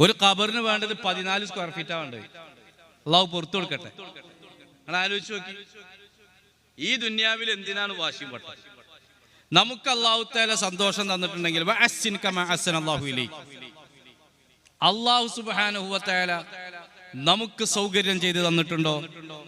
ഒരു കബറിന് വേണ്ടത് പതിനാല് സ്ക്വയർ ഫീറ്റാ വേണ്ടത്. അള്ളാഹു പുറത്തു കൊടുക്കട്ടെ. ആലോചിച്ച് നോക്കി. ഈ ദുന്യാവിൽ എന്തിനാണ് വാശി പട്ടം നമുക്ക് അള്ളാഹു തല സന്തോഷം തന്നിട്ടുണ്ടെങ്കിൽ. അള്ളാഹു സുബാനുഹുവത്തേല നമുക്ക് സൗകര്യം ചെയ്ത് തന്നിട്ടുണ്ടോ?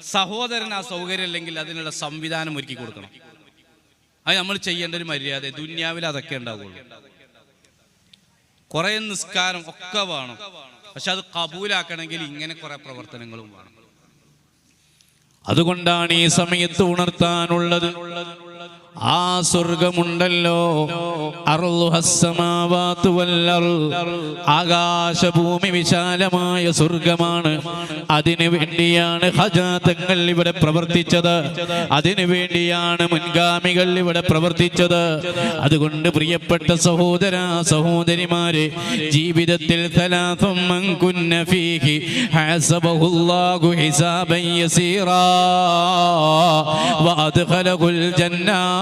സഹോദരൻ ആ സൗകര്യം അല്ലെങ്കിൽ അതിനുള്ള സംവിധാനം ഒരുക്കി കൊടുക്കണം. അത് നമ്മൾ ചെയ്യേണ്ട ഒരു മര്യാദ. ദുന്യാവിൽ അതൊക്കെ ഉണ്ടാവുള്ളൂ. കുറെ നിസ്കാരം ഒക്കെ വേണം. പക്ഷെ അത് കബൂലാക്കണമെങ്കിൽ ഇങ്ങനെ കുറെ പ്രവർത്തനങ്ങളും വേണം. അതുകൊണ്ടാണ് ഈ സമയത്ത് ഉണർത്താനുള്ളത്. ആ സ്വർഗമുണ്ടല്ലോ. ആകാശഭൂമി വിശാലമായ സ്വർഗമാണ്. അതിനു വേണ്ടിയാണ് ഹജാതങ്ങൾ ഇവിടെ പ്രവർത്തിച്ചത്. അതിനു വേണ്ടിയാണ് മുൻഗാമികൾ ഇവിടെ പ്രവർത്തിച്ചത്. അതുകൊണ്ട് പ്രിയപ്പെട്ട സഹോദര സഹോദരിമാരെ ജീവിതത്തിൽ ഹിസാബൻ യസീറാ. വഅദ്ഖലഹുൽ ജന്നാ.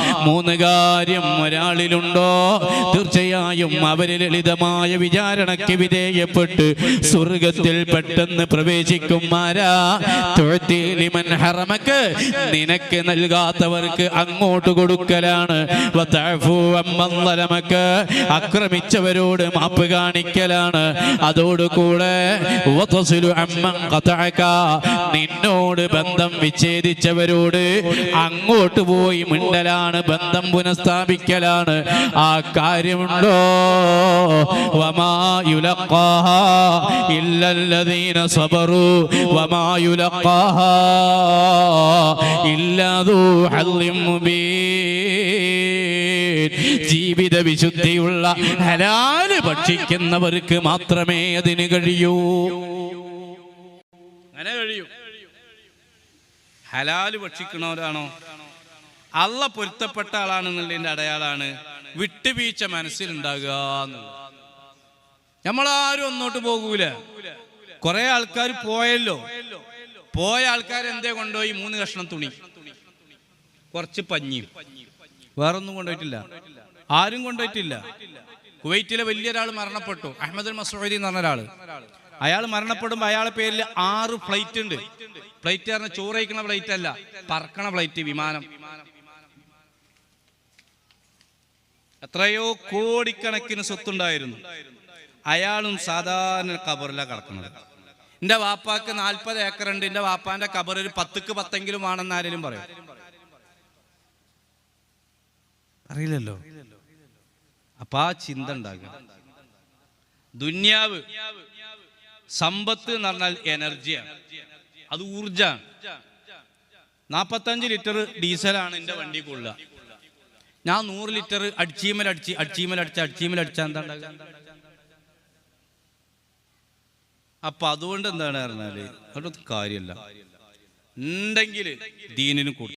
മൂന്ന് കാര്യം ഒരാളിലുണ്ടോ? തീർച്ചയായും അവർ ലളിതമായ വിചാരണയ്ക്ക് വിധേയപ്പെട്ട് സ്വർഗത്തിൽ പെട്ടെന്ന് പ്രവേശിക്കും തുഴത്തിലിമൻ ഹറമക്ക് നിനക്ക് നൽകാത്തവർക്ക് അങ്ങോട്ട് കൊടുക്കലാണ്. അക്രമിച്ചവരോട് മാപ്പ് കാണിക്കലാണ്. അതോടുകൂടെ നിന്നോട് ബന്ധം വിച്ഛേദിച്ചവരോട് അങ്ങോട്ട് പോയി മിണ്ടലാണ് ബന്ധം പുനഃസ്ഥാപിക്കലാണ്. ആ കാര്യമുണ്ടോ? ജീവിത വിശുദ്ധിയുള്ള ഹലാൽ ഭക്ഷിക്കുന്നവർക്ക് മാത്രമേ അതിന് കഴിയൂ. അങ്ങനെ കഴിയൂ. ഹലാൽ ഭക്ഷിക്കണവരാണോ? അള്ള പൊരുത്തപ്പെട്ട ആളാണെന്നുള്ളതിന്റെ അടയാളാണ് വിട്ടുവീഴ്ച മനസ്സിലുണ്ടാകുക നമ്മളാരും ഒന്നോട്ട് പോകൂല. കുറെ ആൾക്കാർ പോയല്ലോ. പോയ ആൾക്കാർ എന്തേ കൊണ്ടുപോയി? മൂന്ന് കഷ്ണം തുണി. കുറച്ച് പഞ്ഞി. വേറൊന്നും കൊണ്ടുപോയിട്ടില്ല. ആരും കൊണ്ടുപോയിട്ടില്ല. കുവൈറ്റിലെ വലിയൊരാൾ മരണപ്പെട്ടു. അഹമ്മദ് മസൂദി എന്ന് പറഞ്ഞ ഒരാൾ. അയാൾ മരണപ്പെടുമ്പോൾ അയാളെ പേരിൽ ആറ് ഫ്ലൈറ്റ് ഉണ്ട് ഫ്ലൈറ്റ് പറഞ്ഞ ചോറ് കഴിക്കണ ഫ്ലൈറ്റ് അല്ല പറക്കണ ഫ്ലൈറ്റ് വിമാനം. എത്രയോ കോടിക്കണക്കിന് സ്വത്തുണ്ടായിരുന്നു. അയാളും സാധാരണ കബറിലാണ് കിടക്കുന്നത്. എന്റെ വാപ്പാക്ക് നാൽപ്പത് ഏക്കർ ഉണ്ട് എന്റെ വാപ്പാന്റെ കബർ ഒരു പത്തുക്ക് പത്തെങ്കിലും ആണെന്ന് ആരെങ്കിലും പറയും? അറിയില്ലല്ലോ. അപ്പൊ ആ ചിന്ത ഉണ്ടാകും ദുന്യാവ് സമ്പത്ത് എന്ന് പറഞ്ഞാൽ എനർജിയാണ്. അത് ഊർജാണ് നാപ്പത്തഞ്ച് ലിറ്റർ ഡീസലാണ് എന്റെ വണ്ടി കൊള്ളുക ഞാൻ നൂറ് ലിറ്റർ അടിച്ചീമൽ അടിച്ച് അടിച്ചീമൽ അടിച്ച് അടിച്ചീമൽ അടിച്ചാൽ എന്താ അപ്പൊ അതുകൊണ്ട് എന്താണ് പറഞ്ഞാൽ അതൊന്നും കാര്യമല്ല ഉണ്ടെങ്കിൽ ദീനിന് കൊടുക്കും